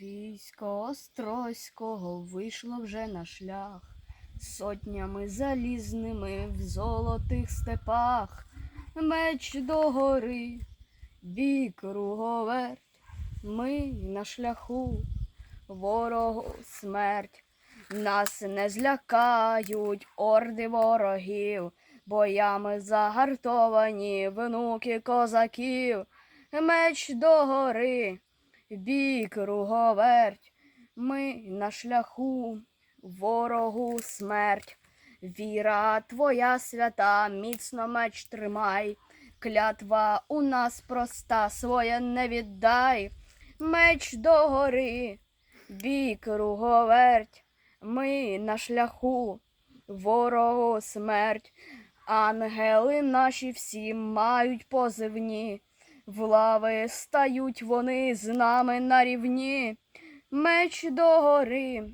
Військо Острозького вийшло вже на шлях, сотнями залізними в золотих степах, меч догори, бій круговерть, ми на шляху, ворогу смерть. Нас не злякають орди ворогів, боями загартовані внуки козаків, меч догори, бій круговерть, ми на шляху, ворогу смерть. Віра твоя свята, міцно меч тримай, клятва у нас проста, своє не віддай, меч догори, бій круговерть, ми на шляху, ворогу смерть. Ангели наші всі мають позивні, в лави стають вони з нами на рівні. Меч догори,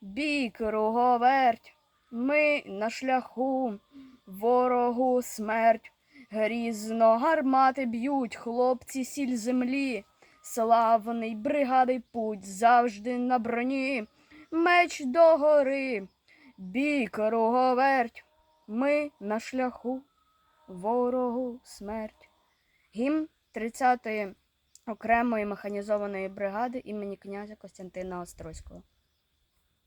бій круговерть, ми на шляху, ворогу смерть. Грізно гармати б'ють хлопці сіль землі, славний бригади путь завжди на броні. Меч догори, бій круговерть, ми на шляху, ворогу смерть. Гімн 30-ї окремої механізованої бригади імені князя Костянтина Острозького.